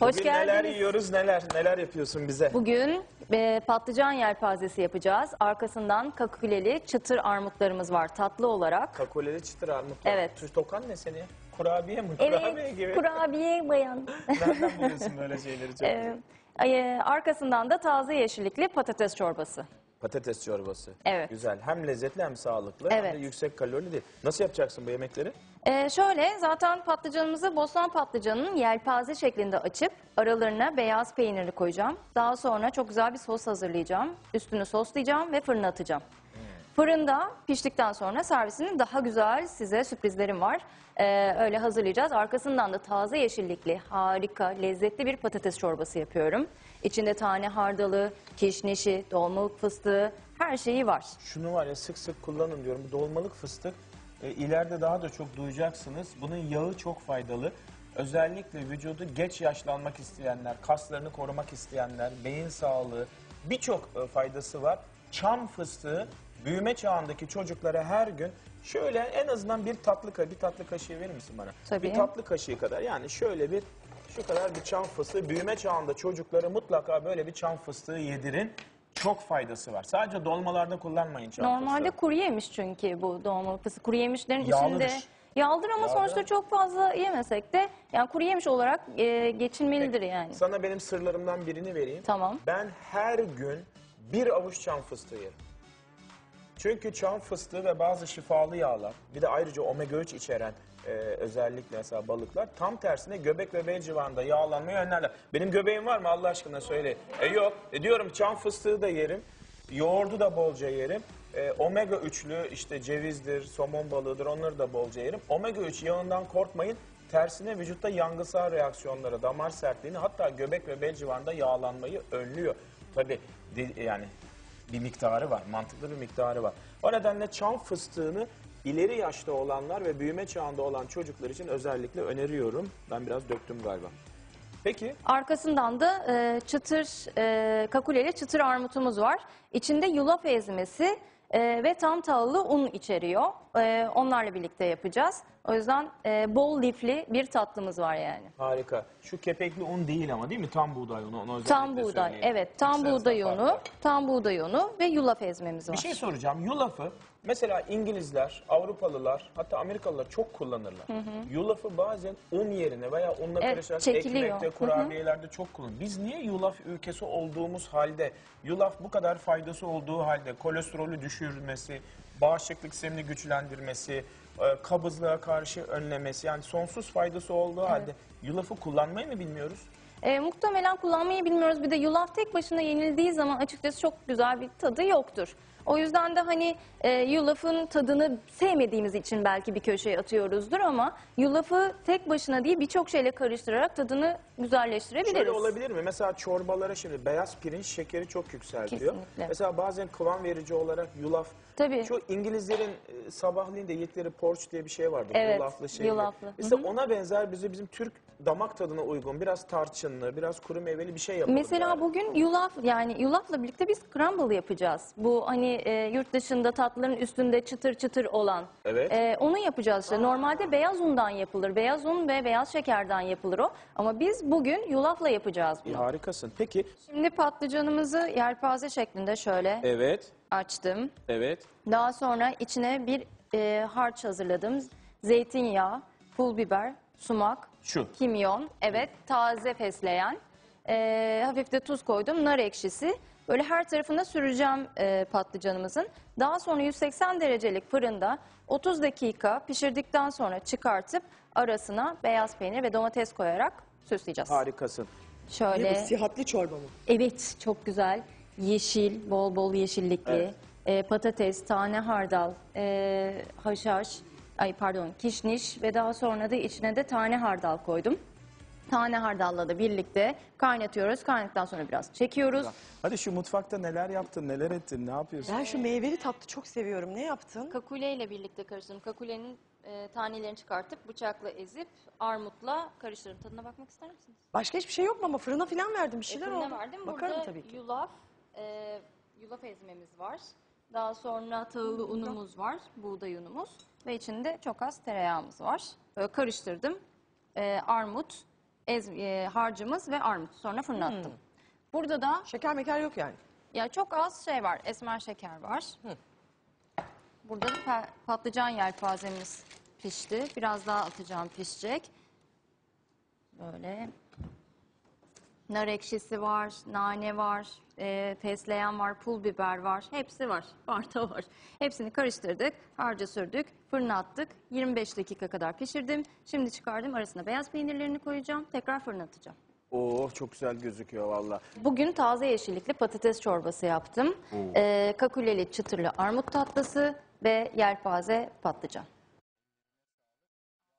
Hoş Bugün neler geldiniz. yiyoruz, neler neler yapıyorsun bize? Bugün e, patlıcan yelpazesi yapacağız. Arkasından kaküleli çıtır armutlarımız var tatlı olarak. Kakoleli çıtır armut. Evet. Tuz tokan ne seni? Kurabiye mi? Kurabiye gibi. Evet, kurabiye bayan. Nereden buluyorsun böyle şeyleri? Çok E, e, arkasından da taze yeşillikli patates çorbası. Patates çorbası. Evet. Güzel. Hem lezzetli hem sağlıklı. Hem Evet. de yüksek kalorili değil. Nasıl yapacaksın bu yemekleri? E, şöyle zaten patlıcanımızı bostan patlıcanının yelpaze şeklinde açıp aralarına beyaz peyniri koyacağım. Daha sonra çok güzel bir sos hazırlayacağım. Üstünü soslayacağım ve fırına atacağım. Fırında piştikten sonra servisinin daha güzel size sürprizlerim var. Ee, öyle hazırlayacağız. Arkasından da taze yeşillikli, harika, lezzetli bir patates çorbası yapıyorum. İçinde tane hardalı, kişnişi, dolmalık fıstığı, her şeyi var. Şunu var ya sık sık kullanın diyorum. Dolmalık fıstık e, ileride daha da çok duyacaksınız. Bunun yağı çok faydalı. Özellikle vücudu geç yaşlanmak isteyenler, kaslarını korumak isteyenler, beyin sağlığı birçok e, faydası var. Çam fıstığı büyüme çağındaki çocuklara her gün şöyle en azından bir tatlı ka- bir tatlı kaşığı verir misin bana? Tabii. Bir tatlı kaşığı kadar yani şöyle bir şu kadar bir çam fıstığı büyüme çağında çocuklara mutlaka böyle bir çam fıstığı yedirin. Çok faydası var. Sadece dolmalarda kullanmayın çam Normalde fıstığı. kuru yemiş çünkü bu dolmalık fıstık. Kuru yemişlerin Yağlıdır. içinde yağlıdır ama Yağlı. sonuçta çok fazla yemesek de yani kuru yemiş olarak e, geçilmelidir yani. Sana benim sırlarımdan birini vereyim. Tamam. Ben her gün bir avuç çam fıstığı yerim. Çünkü çam fıstığı ve bazı şifalı yağlar, bir de ayrıca omega 3 içeren e, özellikle mesela balıklar tam tersine göbek ve bel civarında yağlanmayı önlerler. Benim göbeğim var mı Allah aşkına söyle. E yok. E diyorum çam fıstığı da yerim. Yoğurdu da bolca yerim. E, omega 3'lü işte cevizdir, somon balığıdır onları da bolca yerim. Omega 3 yağından korkmayın. Tersine vücutta yangısal reaksiyonları, damar sertliğini hatta göbek ve bel civarında yağlanmayı önlüyor. Tabii yani bir miktarı var, mantıklı bir miktarı var. O nedenle çam fıstığını ileri yaşta olanlar ve büyüme çağında olan çocuklar için özellikle öneriyorum. Ben biraz döktüm galiba. Peki Arkasından da e, çıtır e, kakuleli çıtır armutumuz var. İçinde yulaf ezmesi e, ve tam tahıllı un içeriyor. E, onlarla birlikte yapacağız. O yüzden e, bol lifli bir tatlımız var yani. harika. Şu kepekli un değil ama değil mi? Tam buğday unu. Onu özellikle Tam buğday, söyleyeyim. evet tam İkisi buğday unu, tam buğday unu ve yulaf ezmemiz var. Bir şey soracağım. Yulafı mesela İngilizler, Avrupalılar hatta Amerikalılar çok kullanırlar. Yulafı bazen un yerine veya unla Evet, karışarak çekiliyor. ekmekte, kurabiyelerde çok kullanılır. Biz niye yulaf ülkesi olduğumuz halde, yulaf bu kadar faydası olduğu halde kolesterolü düşürmesi, bağışıklık sistemini güçlendirmesi, e, kabızlığa karşı önlemesi yani sonsuz faydası olduğu halde yulafı kullanmayı mı bilmiyoruz? E, muhtemelen kullanmayı bilmiyoruz. Bir de yulaf tek başına yenildiği zaman açıkçası çok güzel bir tadı yoktur. O yüzden de hani e, yulafın tadını sevmediğimiz için belki bir köşeye atıyoruzdur ama yulafı tek başına değil birçok şeyle karıştırarak tadını güzelleştirebiliriz. Şöyle olabilir mi? Mesela çorbalara şimdi beyaz pirinç şekeri çok yükseltiyor. Kesinlikle. Mesela bazen kıvam verici olarak yulaf. Tabii. Şu İngilizlerin e, sabahleyin de yedikleri porç diye bir şey vardı. Evet, Yulaflı şey. yulaflı. Mesela ona benzer bize bizim Türk damak tadına uygun biraz tarçınlı, biraz kuru meyveli bir şey yapalım. Mesela yani. bugün yulaf yani yulafla birlikte biz crumble yapacağız. Bu hani e, yurt dışında tatlıların üstünde çıtır çıtır olan. Evet. E, onu yapacağız işte. Normalde beyaz undan yapılır. Beyaz un ve beyaz şekerden yapılır o. Ama biz bugün yulafla yapacağız İyi, bunu. harikasın. Peki. Şimdi patlıcanımızı yelpaze şeklinde şöyle Evet. açtım. Evet. Daha sonra içine bir e, harç hazırladım. Zeytinyağı, pul biber, sumak, Şu. kimyon, evet taze fesleğen, e, hafif de tuz koydum, nar ekşisi. Böyle her tarafına süreceğim e, patlıcanımızın. Daha sonra 180 derecelik fırında 30 dakika pişirdikten sonra çıkartıp arasına beyaz peynir ve domates koyarak süsleyeceğiz. Harikasın. Ne Şöyle, bu sihatli çorba mı? evet çok güzel, yeşil, bol bol yeşillikli, Evet. e, patates, tane hardal, e, haşhaş, ay pardon kişniş ve daha sonra da içine de tane hardal koydum. Tane hardalla da birlikte kaynatıyoruz. Kaynadıktan sonra biraz çekiyoruz. Hadi şu mutfakta neler yaptın, neler ettin, ne yapıyorsun? Ben şu meyveli tatlı çok seviyorum. Ne yaptın? Kakule ile birlikte karıştırdım. Kakulenin e, tanelerini çıkartıp bıçakla ezip armutla karıştırdım. Tadına bakmak ister misiniz? Başka hiçbir şey yok mu ama fırına falan verdim bir E, şeyler fırına oldu. verdim. Bakarım Burada tabii ki. yulaf, e, yulaf ezmemiz var. Daha sonra tahıllı unumuz var, buğday unumuz ve içinde çok az tereyağımız var. Böyle karıştırdım. E, armut, ez, e, harcımız ve armut. Sonra fırına attım. Burada da Şeker meker yok yani. ya çok az şey var. Esmer şeker var. Burada da pe- patlıcan yelpazemiz pişti. Biraz daha atacağım pişecek. Böyle. Nar ekşisi var, nane var, e, fesleğen var, pul biber var. Hepsi var. Var da var. Hepsini karıştırdık, harca sürdük, fırına attık. 25 dakika kadar pişirdim. Şimdi çıkardım. Arasına beyaz peynirlerini koyacağım. Tekrar fırına atacağım. Oo çok güzel gözüküyor valla. Bugün taze yeşillikli patates çorbası yaptım. Ee, kakuleli çıtırlı armut tatlısı ve yelpaze patlıcan.